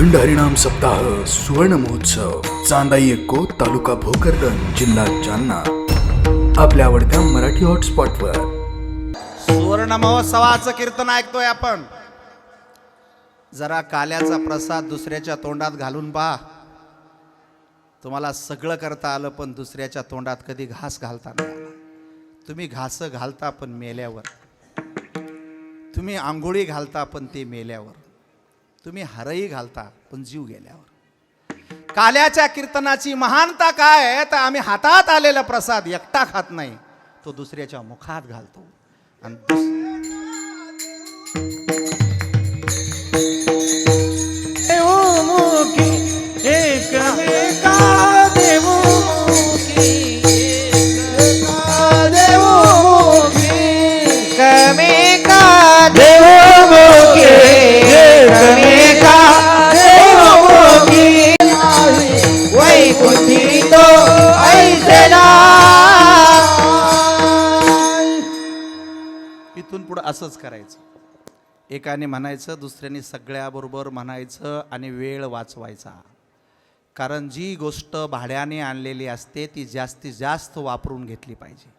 अखंड हरिणाम सप्ताह सुवर्ण महोत्सव चांदाई एक्को तालुका भोकरदन जिल्हा जालना. आपल्या आवडत्या मराठी हॉटस्पॉटवर. सुवर्ण महोत्सवाचं कीर्तन ऐकतोय आपण. जरा काल्याचा प्रसाद दुसऱ्याच्या तोंडात घालून पहा. तुम्हाला सगळं करता आलं पण दुसऱ्याच्या तोंडात कधी घास घालता नाही तुम्ही घास घालता पण मेल्यावर. तुम्ही आंघोळी घालता पण ते मेल्यावर. तुम्ही हरही घालता पण जीव गेल्यावर. काल्याच्या कीर्तनाची महानता काय तर आम्ही हातात आलेला प्रसाद एकटा खात नाही तो दुसऱ्याच्या मुखात घालतो. आणि असंच करायचं. एकाने म्हणायचं दुसऱ्याने सगळ्याबरोबर म्हणायचं आणि वेळ वाचवायचा. कारण जी गोष्ट भाड्याने आणलेली असते ती जास्तीत जास्त वापरून घेतली पाहिजे.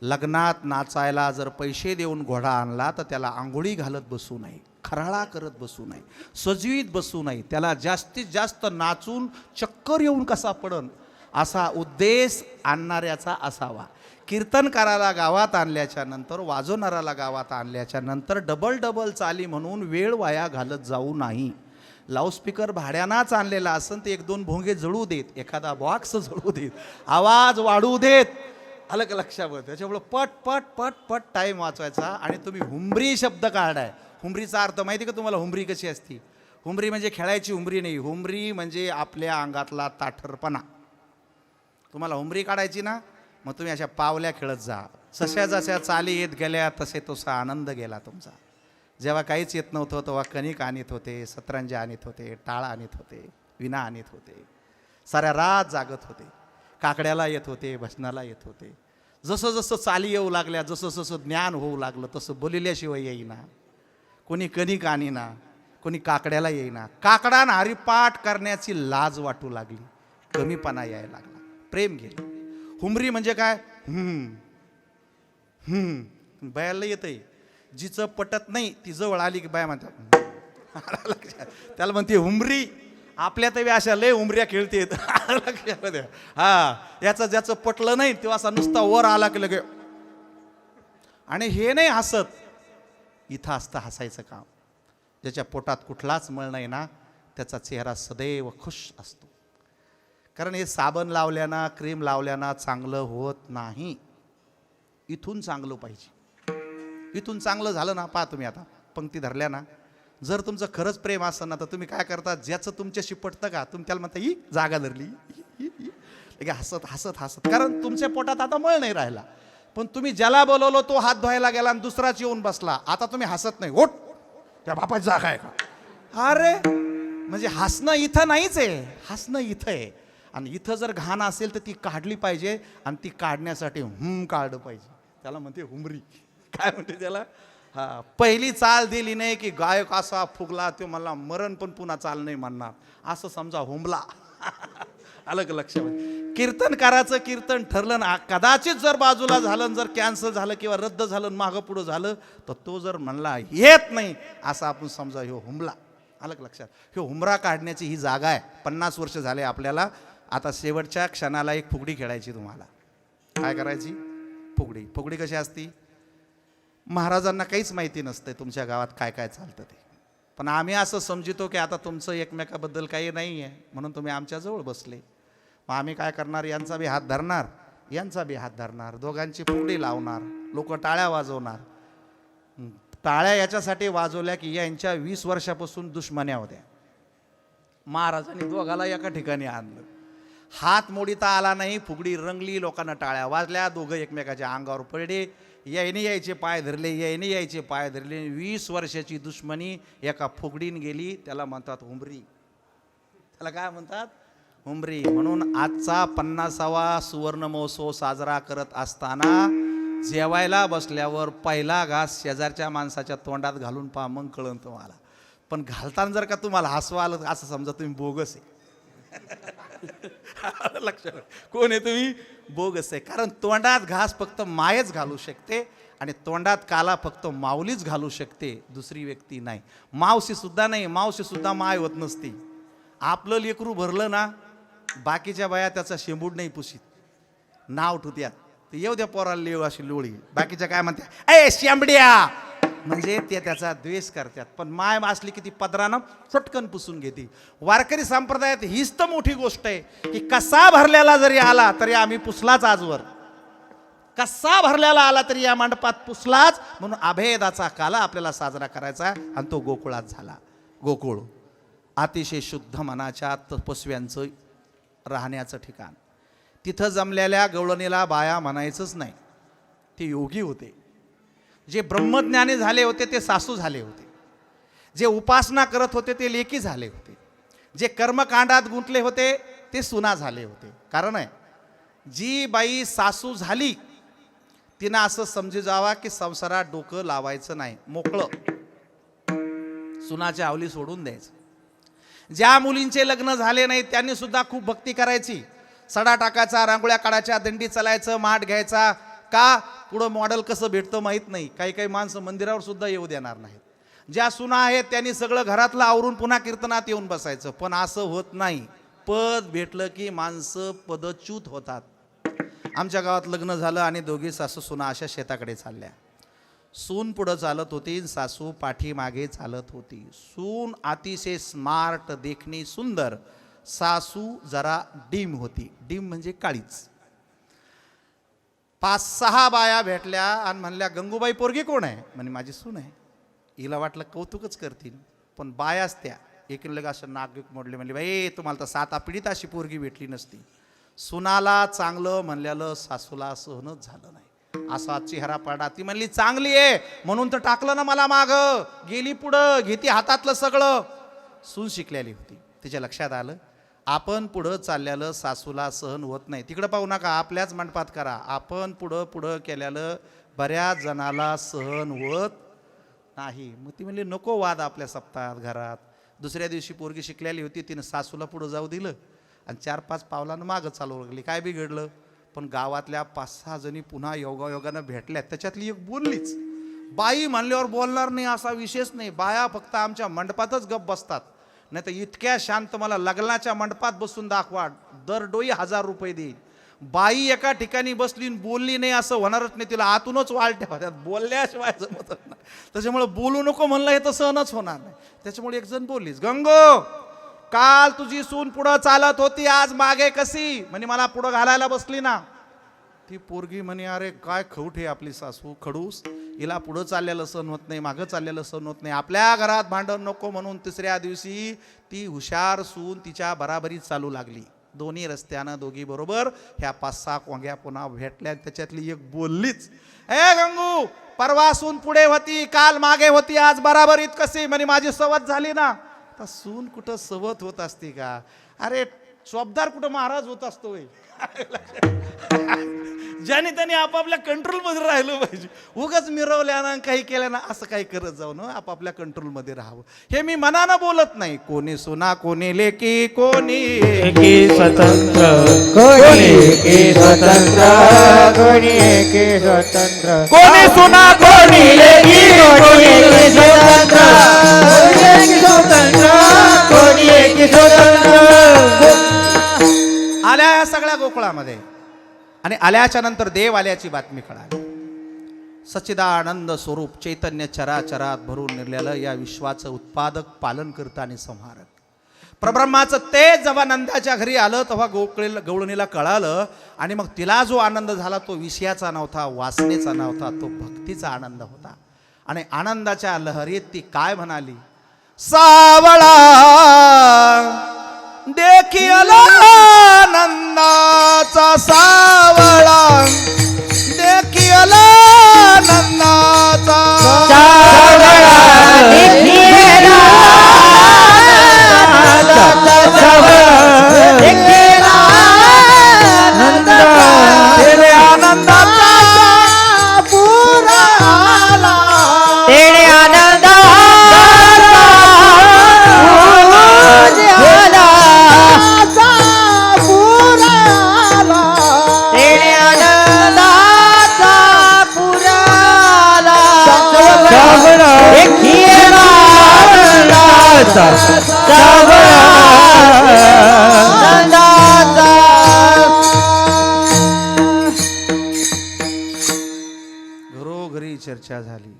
लग्नात नाचायला जर पैसे देऊन घोडा आणला तर त्याला आंघोळी घालत बसू नये खराळा करत बसू नये सजवीत बसू नये. त्याला जास्तीत जास्त नाचून चक्कर येऊन कसा पडन? असा उद्देश आणणाऱ्याचा असावा. कीर्तनकाराला गावात आणल्याच्या नंतर वाजवणाऱ्याला गावात आणल्याच्या नंतर डबल डबल चाली म्हणून वेळ वाया घालत जाऊ नाही. लाऊडस्पीकर भाड्यानाच आणलेला असन ते एक दोन भोंगे जळू देत एखादा बॉक्स जळू देत आवाज वाढू देत. अलग का लक्षामध्ये त्याच्यामुळं पट पट पट पट टाईम वाचवायचा आणि तुम्ही हुंबरी शब्द काढाय. हुंबरीचा अर्थ माहिती का तुम्हाला? हुंबरी कशी असती? हुंबरी म्हणजे खेळायची हुंबरी नाही. हुंबरी म्हणजे आपल्या अंगातला ताठरपणा. तुम्हाला उमरी काढायची ना मग तुम्ही अशा पावल्या खेळत जा. जशा जशा चाली येत गेल्या तसे तसा आनंद गेला तुमचा. जेव्हा काहीच येत नव्हतं तेव्हा कणिक आणीत होते सतरंजा आणीत होते टाळ आणीत होते विना आणीत होते. साऱ्या रात जागत होते. काकड्याला येत होते भजनाला येत होते. जसं जसं चाली येऊ लागल्या जसं जसं ज्ञान होऊ लागलं तसं बोलिल्याशिवाय येईना. कोणी कणिक आणीना कोणी काकड्याला येईना. काकडान हरिपाठ करण्याची लाज वाटू लागली. कमीपणा यायला लागला. प्रेम घे हुमरी म्हणजे काय? हम्म. हम्म. बायाला येतंय. जिचं पटत नाही ती जवळ आली की बाया म्हणतात लक्षात. त्याला म्हणते हुमरी आपल्या तरी अशा लय उमऱ्या खेळते आलं हा. याचं ज्याचं पटलं नाही तेव्हा असा नुसता वर आला की लगे. आणि हे नाही हसत. इथं असतं हसायचं काम. ज्याच्या पोटात कुठलाच मळ नाही ना त्याचा चेहरा सदैव खुश असतो. कारण हे साबण लावल्यानं क्रीम लावल्यानं चांगलं होत नाही. इथून चांगलं पाहिजे. इथून चांगलं झालं ना पहा तुम्ही आता पंक्ती धरल्या ना जर तुमचं खरंच प्रेम असतं ना तर तुम्ही काय करता? ज्याचं तुमच्याशी पटतं का? तुम्ही त्याला म्हणता ही जागा धरली हसत हसत हसत. कारण तुमच्या पोटात आता मळ नाही राहिला. पण तुम्ही ज्याला बोलवलो तो हात धुवायला गेला आणि दुसराच येऊन बसला. आता तुम्ही हसत नाही. ओट त्या बापाची जागा आहे का? अरे! म्हणजे हसणं इथं नाहीच आहे. हसणं इथं आहे. आणि इथं जर घाण असेल तर ती काढली पाहिजे आणि ती काढण्यासाठी हुम काढलं पाहिजे. त्याला म्हणते हुमरी. काय म्हणते त्याला? हा पहिली चाल दिली नाही की गायक असा फुगला तो मला मरण पण पुन्हा चाल नाही म्हणणार. असं समजा हुमला. अलग लक्षामध्ये कीर्तनकाराचं कीर्तन ठरलं ना कदाचित जर बाजूला झालं जर कॅन्सल झालं किंवा रद्द झालं मागं पुढं झालं तर तो जर म्हणला येत नाही असं आपण समजा ह्यो हुमला. अलग लक्षात? ह्यो हुमरा काढण्याची ही जागा आहे. पन्नास वर्ष झाले आपल्याला. आता शेवटच्या क्षणाला एक फुगडी खेळायची तुम्हाला. काय करायची? फुगडी. फुगडी कशी असती? महाराजांना काहीच माहिती नसते तुमच्या गावात काय काय चालतं ते. पण आम्ही असं समजितो की आता तुमचं एकमेकाबद्दल काही नाही आहे म्हणून तुम्ही आमच्याजवळ बसले. मग आम्ही काय करणार? यांचा बी हात धरणार. यांचा बी हात धरणार. दोघांची फुगडी लावणार. लोक टाळ्या वाजवणार. टाळ्या याच्यासाठी वाजवल्या की यांच्या वीस वर्षापासून दुश्मन्या होत्या. महाराजांनी दोघाला एका ठिकाणी आणलं. हात मोडीता आला नाही फुगडी रंगली लोकांना टाळ्या वाजल्या दोघं एकमेकाच्या अंगावर पडले. यायने यायचे पाय धरले यायने यायचे पाय धरले. वीस वर्षाची दुश्मनी एका फुगडीन गेली त्याला म्हणतात हुंबरी. त्याला काय म्हणतात? हुंबरी. म्हणून आजचा पन्नासावा सुवर्ण महोत्सव साजरा करत असताना जेवायला बसल्यावर पहिला घास शेजारच्या माणसाच्या तोंडात घालून पहा मग कळन तुम्हाला. पण घालताना जर का तुम्हाला हसवा आलं असं समजा तुम्ही बोगस आहे. लक्षात कोण आहे तुम्ही? बोगस आहे. कारण तोंडात घास फक्त मायच घालू शकते आणि तोंडात काला फक्त माऊलीच घालू शकते दुसरी व्यक्ती नाही. मावशी सुद्धा नाही मावशी सुद्धा माय होत नसती. आपलं लेकरू भरलं ना बाकीच्या बाया त्याचा शेंबूड नाही पुशीत. नाव ठुत्यात ते येऊ द्या पोराला लेऊ अशी लोळी. बाकीच्या काय म्हणत्या ए शेंबड्या म्हणजे ते त्याचा द्वेष करतात. पण माय असली की ती पदरानं फटकन पुसून घेते. वारकरी संप्रदायात हीच तर मोठी गोष्ट आहे की कसा भरलेला जरी आला तरी आम्ही पुसलाच आजवर. कसा भरलेला आला तरी या मंडपात पुसलाच म्हणून अभेदाचा काला आपल्याला साजरा करायचा आणि तो गोकुळात झाला. गोकुळ अतिशय शुद्ध मनाच्या तपस्व्यांचं राहण्याचं ठिकाण. तिथं जमलेल्या गवळणीला बाया म्हणायचंच नाही. ते योगी होते. जे ब्रह्मज्ञानी झाले होते ते सासू झाले होते. जे उपासना करत होते ते लेकी झाले होते. जे कर्मकांडात गुंतले होते ते सुना झाले होते. कारण आहे जी बाई सासू झाली तिनं असं समजू जावा की संसारात डोकं लावायचं नाही मोकळं. सुनाच्या आवली सोडून द्यायचं. ज्या मुलींचे लग्न झाले नाही त्यांनी सुद्धा खूप भक्ती करायची. सडा टाकायचा रांगोळ्या काढायच्या दंडी चलायचं माठ घ्यायचा का पुढं मॉडेल कसं भेटतं माहीत नाही. काही काही माणसं मंदिरावर सुद्धा येऊ देणार नाहीत. ज्या सुना आहेत त्यांनी सगळं घरातलं आवरून पुन्हा कीर्तनात येऊन बसायचं. पण असं होत नाही. पद भेटलं की माणसं पदच्युत होतात. आमच्या गावात लग्न झालं आणि दोघी सासू सुना अशा शेताकडे चालल्या. सून पुढं चालत होती सासू पाठीमागे चालत होती. सून अतिशय स्मार्ट देखणी सुंदर. सासू जरा डीम होती. डीम म्हणजे काळीच. पाच सहा बाया भेटल्या आणि म्हणल्या गंगूबाई पोरगी कोण आहे? म्हणे माझी सून आहे. हिला वाटलं कौतुकच करतील पण बायाच त्या एकीला असं नागरिक मोडले म्हणले बाई तुम्हाला तर सात पिढीत अशी पोरगी भेटली नसती. सुनाला चांगलं म्हणल्यालं सासूला सहनच झालं नाही. असा चेहरा पडा ती म्हणली चांगली आहे म्हणून तर टाकलं ना मला माग. गेली पुढं घेती हातातलं सगळं. सून शिकलेली होती. तिच्या लक्षात आलं आपण पुढं चालल्यालं सासूला सहन होत नाही. तिकडं पाहू नका आपल्याच मंडपात करा. आपण पुढं पुढं केल्यालं बऱ्याच जणाला सहन होत नाही. मग ती म्हणली नको वाद आपल्या सप्ताहात घरात. दुसऱ्या दिवशी पोरगी शिकलेली होती तिनं सासूला पुढं जाऊ दिलं आणि चार पाच पावलानं मागं चालू लागली. काय बिघडलं? पण गावातल्या पाच सहा जणी पुन्हा योगायोगानं भेटल्या त्याच्यातली एक बोललीच. बाई म्हणल्यावर बोलणार नाही असा विशेष नाही. बाया फक्त आमच्या मंडपातच गप बसतात. नाही तर इतक्या शांत मला लग्नाच्या मंडपात बसून दाखवा दरडोई हजार रुपये देईल बाई एका ठिकाणी बसली आणि बोलली नाही असं होणारच नाही तिला आतूनच वाल त्यात बोलल्याशिवाय जमत नाही. त्याच्यामुळे बोलू नको म्हणलं हे तर सहनच होणार नाही. त्याच्यामुळे एक जण बोललीस गंगो काल तुझी सून पुढं चालत होती आज मागे कशी? म्हणे मला पुढं घालायला बसली ना. ती पोरगी म्हणे अरे काय खवठ आहे आपली सासू खडूस. हिला पुढं चाललेलं सण होत नाही मागं चाललेलं सण होत नाही. आपल्या घरात भांडण नको म्हणून तिसऱ्या दिवशी ती हुशार सून तिच्या बराबरीत चालू लागली. दोन्ही रस्त्यानं दोघी बरोबर ह्या पाच सहा कोंग्या पुन्हा भेटल्या त्याच्यातली एक बोललीच ए गंगू परवा सून पुढे होती काल मागे होती आज बराबरीत कशी? म्हणे माझी सवत झाली ना. तर सून कुठं सवत होत असते का? अरे चोपदार कुठं महाराज होत असतो ज्याने त्याने आपापल्या कंट्रोलमध्ये राहिलं पाहिजे. उगाच मिरवल्यानं काही केल्यानं असं काही करत जाऊ ना आपापल्या कंट्रोलमध्ये राहावं. हे मी मनानं बोलत नाही. कोणी सुना कोणी लेकी कोणी एकी स्वतंत्र. कोणी एकी स्वतंत्र. कोणी एकी स्वतंत्र. कोणी सुना कोणी लेकी कोणी एकी स्वतंत्र. कोणी एकी स्वतंत्र. कोणी एकी स्वतंत्र. आल्या या सगळ्या गोकुळामध्ये. आणि आल्याच्यानंतर देव आल्याची बातमी कळाली. सच्चिदानंद स्वरूप चैतन्य चराचरात भरून निरलेलं या विश्वाचं उत्पादक पालन करता आणि संहारक. प्रब्रह्माचं तेज जेव्हा नंदाच्या घरी आलं तेव्हा गोकळीला गवळणीला कळालं आणि मग तिला जो आनंद झाला तो विषयाचा नव्हता वासनेचा नव्हता तो भक्तीचा आनंद होता. आणि आनंदाच्या लहरीत ती काय म्हणाली? सावळा देखील नंदाचा सा Bye. नंदाचा घरोघरी चर्चा झाली.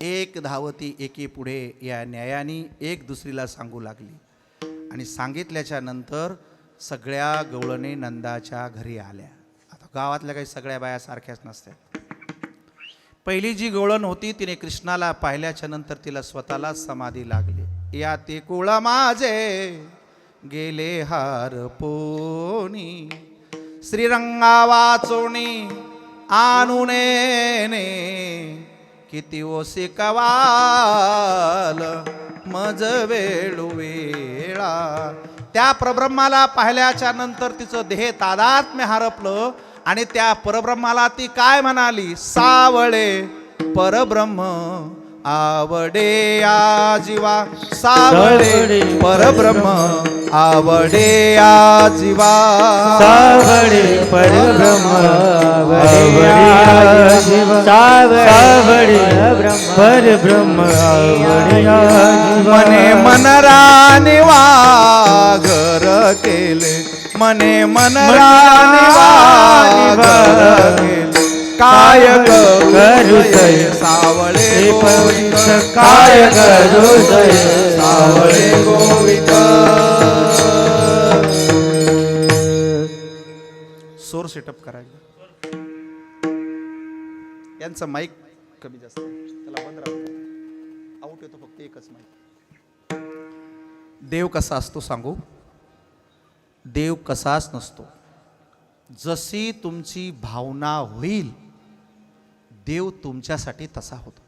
एक धावती एके पुढे या न्यायाने एक दुसरीला सांगू लागली. आणि सांगितल्याच्या नंतर सगळ्या गवळणे नंदाच्या घरी आल्या. आता गावातल्या काही सगळ्या बाया सारख्याच नसतात पहिली जी गवळण होती तिने कृष्णाला पाहिल्याच्या नंतर तिला स्वतःला समाधी लागली. या तिकुळ माझे गेले हार पोनी. श्रीरंगा वाचोणी आणुने किती ओसी कवाल मज वेळू वेळा. त्या परब्रह्माला पाहिल्याच्या नंतर तिचं देह तादात्म्य हरपलं आणि त्या परब्रह्माला ती काय म्हणाली? सावळे परब्रह्म. आवडे या जीवा सावळे परब्रह्म. आवडे या जीवा सावळे परब्रह्म सावळे परब्रह्म. आवडिया जीवा मने मनराने वागर केले मने मनराने वागर केले काय करू दय सावळे गोविंद पवित्र काय करू दय सावळे गोविंद. सोर सेटअप करायला यांचं माईक कमी जास्त. त्याला बंद राहतो आउट येतो फक्त एकच माईक. देव कसा असतो सांगू? देव कसाच नसतो. जशी तुमची भावना होईल देव तुमच्यासाठी तसा होतो.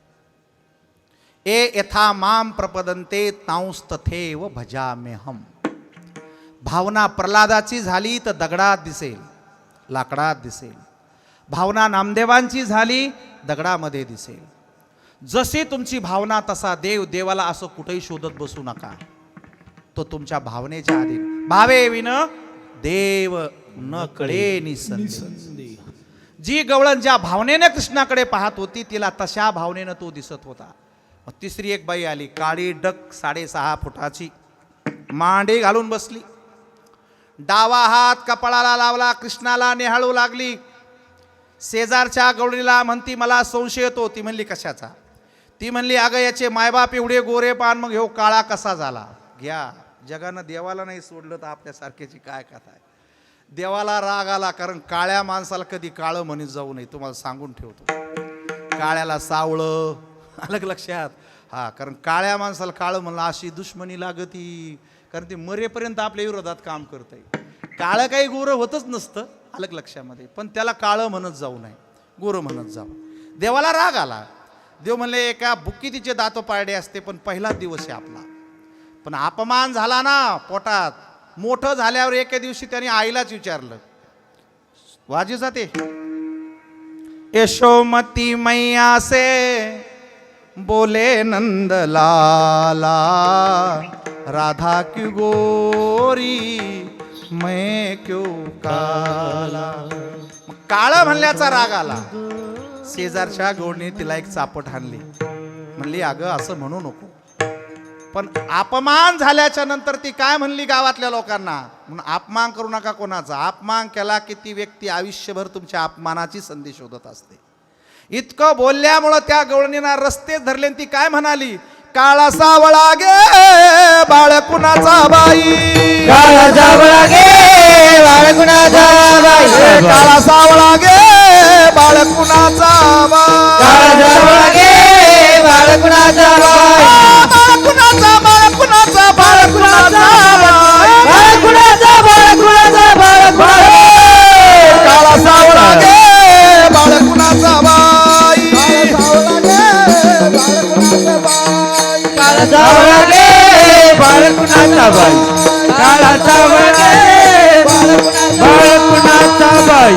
ए यथा माम प्रपदंते तांस भजा मेहम भावना प्रल्हादाची झाली तर दगडात दिसेल लाकडात दिसेल. भावना नामदेवांची झाली दगडामध्ये दिसेल. जशी तुमची भावना तसा देव देवाला असं कुठेही शोधत बसू नका. तो तुमच्या भावनेच्या आधी. भावे विन देव न कळे जी गवळण ज्या भावनेने कृष्णाकडे पाहत होती तिला तशा भावनेनं तो दिसत होता. मग तिसरी एक बाई आली काळी डक साडेसहा फुटाची. मांडे घालून बसली. डावा हात कपाळाला लावला कृष्णाला निहाळू लागली. शेजारच्या गवळीला म्हणती मला संशय येतो. ती म्हणली कशाचा? ती म्हणली अगं याचे मायबाप एवढे गोरे पान मग ह्यो काळा कसा झाला? घ्या जगानं देवाला नाही सोडलं तर आपल्यासारख्याची काय कथा आहे? देवाला राग आला कारण काळ्या माणसाला कधी काळं म्हणत जाऊ नये तुम्हाला सांगून ठेवतो. काळ्याला सावळं अलग लक्षात. हा कारण काळ्या माणसाला काळं म्हणलं अशी दुश्मनी लागती. कारण ते मरेपर्यंत आपल्या विरोधात काम करत आहे काळं काही गोरं होतच नसतं अलग लक्षामध्ये. पण त्याला काळं म्हणत जाऊ नये गोरं म्हणत जाऊ देवाला राग आला. देव म्हणले एका बुक्की दातो पारडे असते पण पहिलाच दिवस आहे आपला. पण अपमान झाला ना पोटात. मोठं झाल्यावर एके दिवशी त्याने आईलाच विचारलं. वाजी जाते यशोमती मैया से बोले नंद लाला राधा क्यों गोरी मैं क्यों काला? काळा म्हणल्याचा राग आला. शेजारच्या गोडणी तिला एक चापट हाणली. म्हणली अगं असं म्हणू नको. पण अपमान झाल्याच्यानंतर ती काय म्हणली गावातल्या लोकांना? म्हणून अपमान करू नका कोणाचा. अपमान केला की ती व्यक्ती आयुष्यभर तुमच्या अपमानाची संधी शोधत असते. इतकं बोलल्यामुळं त्या गवळणीना रस्ते धरले ती काय म्हणाली? काळा सावळा गे बाळ कुणाचा बाई. काळा जावळा गे बाळगुणाचा बाई. काळा सावळा गे बाळ कुणाचा काळा जावळा गे बाळगुणाचा बाई. बाळ कुणाचा बाळ कुणाचा बाळ कुणाचा बाळगुणाचा बाळगुणाचा बाळगुणा काळा सावळा गे बाळ कुणाचा बाई. काळा जावळा गे बाळगुणाचा बाई. काळा जावळा गे बाळगुणाचा बाई.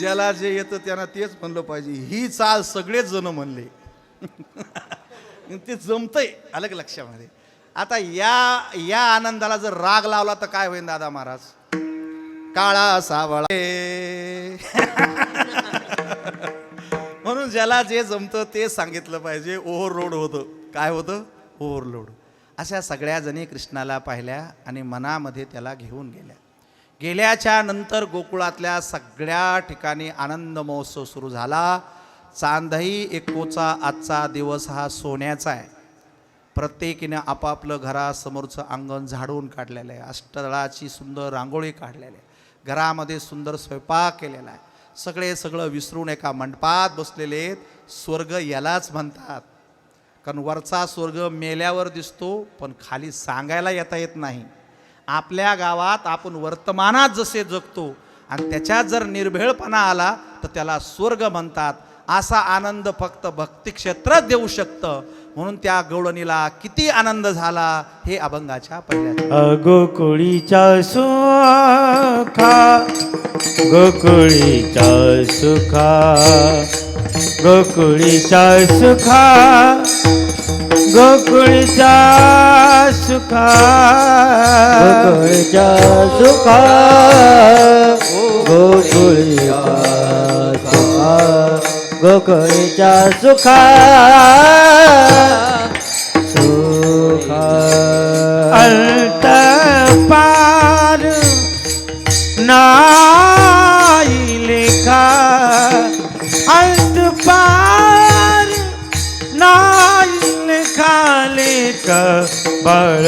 ज्याला जे येतं त्यांना तेच म्हणलं पाहिजे. ही चाल सगळेच जण म्हणले. ते जमतंय अलग लक्षामध्ये. आता या या आनंदाला जर राग लावला तर काय होईल दादा महाराज? काळा सावळा. म्हणून ज्याला जे जमतं ते सांगितलं पाहिजे. ओव्हरलोड होतं. काय होतं? ओव्हरलोड. अशा सगळ्या जणी कृष्णाला पाहिल्या आणि मनामध्ये त्याला घेऊन गेल्या. गेल्याच्यानंतर गोकुळातल्या सगळ्या ठिकाणी आनंद महोत्सव सुरू झाला. चांदही एकोचा आजचा दिवस हा सोन्याचा आहे. प्रत्येकीने आपापलं घरासमोरचं अंगण झाडून काढलेलं आहे. अष्टदळाची सुंदर रांगोळी काढलेली आहे. घरामध्ये सुंदर स्वयंपाक केलेला आहे. सगळे सगळं विसरून एका मंडपात बसलेले आहेत. स्वर्ग यालाच म्हणतात. कारण वरचा स्वर्ग मेल्यावर दिसतो पण खाली सांगायला येता येत नाही. आपल्या गावात आपण वर्तमानात जसे जगतो आणि त्याच्यात जर निर्भेळपणा आला तर त्याला स्वर्ग म्हणतात. असा आनंद फक्त भक्ती क्षेत्रात देऊ शकतं. म्हणून त्या गवळणीला किती आनंद झाला हे अभंगाच्या पहिल्या गोकुळीच्या सुखा गोकुळीच्या सुखा गोकुळीच्या सुखा गोकुळीच्या सुखा गोकुळीच्या सुखा गोकुळीच्या सुखा गोकुळीच्या सुखा सुखा. अल्त पार नाही लेखा. अंत पार नाही लेखा लेख. बाळ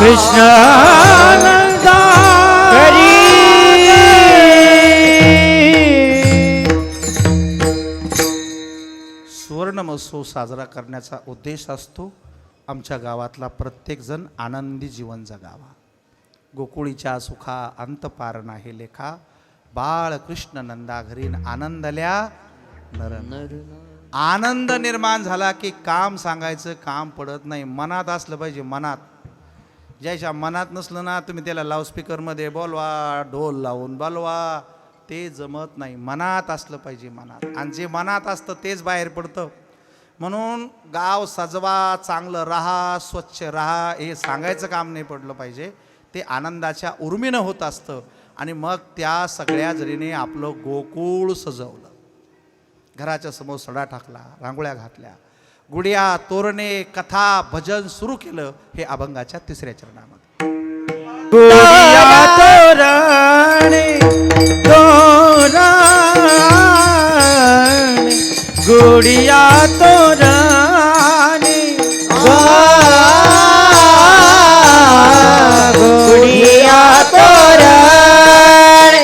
कृष्ण. उत्सव साजरा करण्याचा उद्देश असतो आमच्या गावातला प्रत्येकजण आनंदी जीवन जगावा. गोकुळीच्या सुखा अंतपार नाही लेखा. बाळ कृष्ण नंदा घरीन आनंदल्या नर आनंद निर्माण झाला की काम सांगायचं काम पडत नाही. मनात असलं पाहिजे मनात. ज्याच्या मनात नसलं ना तुम्ही त्याला लाऊडस्पीकरमध्ये बोलवा ढोल लावून बोलवा. ते जमत नाही. मनात असलं पाहिजे मनात. आणि जे मनात असतं तेच बाहेर पडतं. म्हणून गाव सजवा चांगलं राहा स्वच्छ राहा हे सांगायचं काम नाही पडलं पाहिजे. ते आनंदाच्या उर्मीनं होत असतं. आणि मग त्या सगळ्या जरीने आपलं गोकुळ सजवलं. घराच्या समोर सडा टाकला रांगोळ्या घातल्या. गुडिया तोरणे कथा भजन सुरू केलं हे अभंगाच्या तिसऱ्या चरणामध्ये. गुडिया तो तोरणे गुडिया तोरणे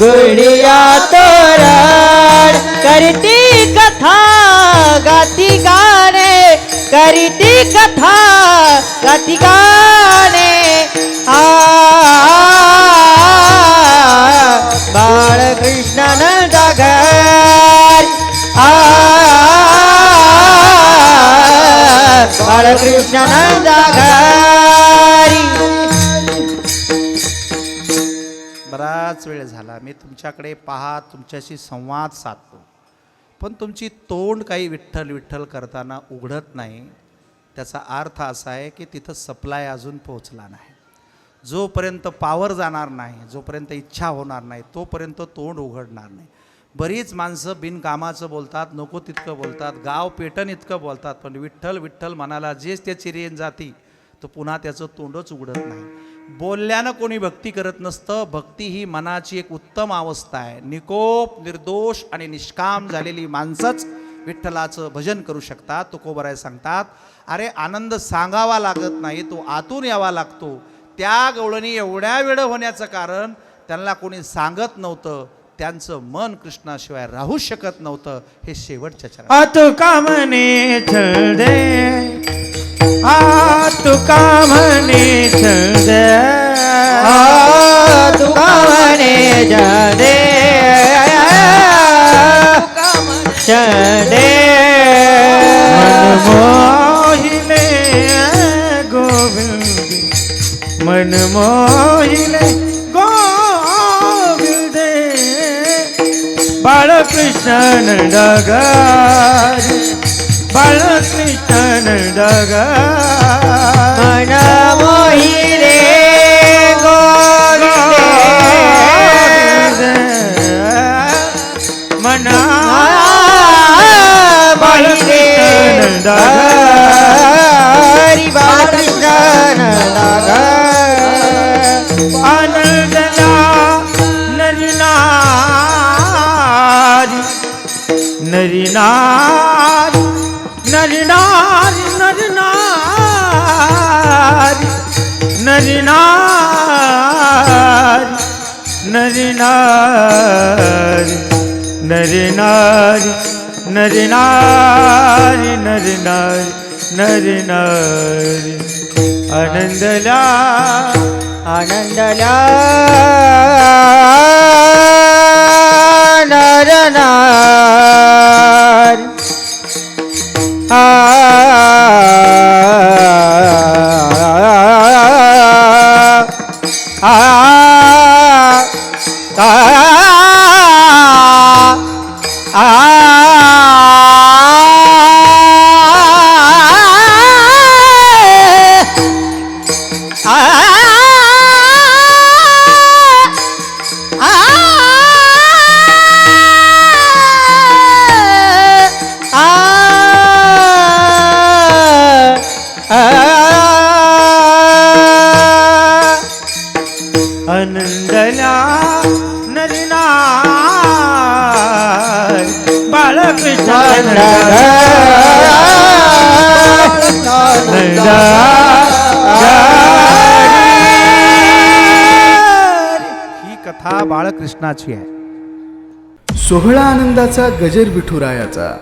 गुडिया तो गुडिया करती कथा गाती गाने करती कथा गाती गाने आ बाळकृष्ण जागर आ बाळकृष्ण जागारी बराच वेळ झाला मी तुमच्याकडे पाहात तुमच्याशी संवाद साधतो पण तुमची तोंड काही विठ्ठल विठ्ठल करताना उघडत नाही त्याचा अर्थ असा आहे की तिथं सप्लाय अजून पोहोचला नाही जोपर्यंत पावर जाणार नाही जोपर्यंत इच्छा होणार नाही तोपर्यंत तोंड उघडणार नाही. बरीच माणसं बिनकामाचं बोलतात नको तितकं बोलतात गाव पेटन इतकं बोलतात पण विठ्ठल विठ्ठल मनाला जेच त्याची रेन जाती तर पुन्हा त्याचं तोंडच उघडत नाही. बोलल्यानं कोणी भक्ती करत नसतं भक्ती ही मनाची एक उत्तम अवस्था आहे. निकोप निर्दोष आणि निष्काम झालेली माणसंच विठ्ठलाचं भजन करू शकतात तुकोबराय सांगतात अरे आनंद सांगावा लागत नाही तो आतून यावा लागतो त्या गवळणी एवढ्या वेळ होण्याचं कारण त्यांना कोणी सांगत नव्हतं. त्यांचं मन कृष्णाशिवाय राहू शकत नव्हतं. हे शेवटच्या चरण कामने चल दे. कामने चल दे. कामने चल दे. चल दे. मन मोहिले गोविंदे। बाळकृष्ण बाळ कृष्ण नंदग मन मोहिले गोविंदे। मन। बाळ कृष्ण हरी नर नारी नर नारी नर नारी नर नारी आनंदला आनंदला नर नारी आ ही कथा बाळकृष्णाची आहे. सोहळा आनंदाचा गजर विठुरायाचा.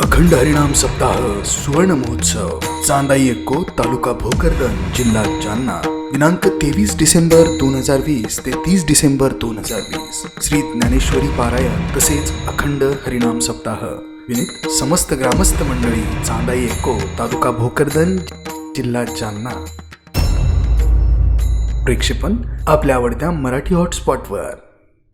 अखंड हरिणाम सप्ताह सुवर्ण महोत्सव. चांदाई एको तालुका भोकरदन जिल्हा जालना. दिनांक तेवीस डिसेंबर दोन हजार वीस ते तीस डिसेंबर दोन हजार वीस. श्री ज्ञानेश्वरी पारायण तसेच अखंड हरिनाम सप्ताह. विनित समस्त ग्रामस्थ मंडळी चांदाई एक्को तालुका भोकरदन जिल्हा जालना. प्रेक्षेपण आपल्या आवडत्या मराठी हॉटस्पॉटवर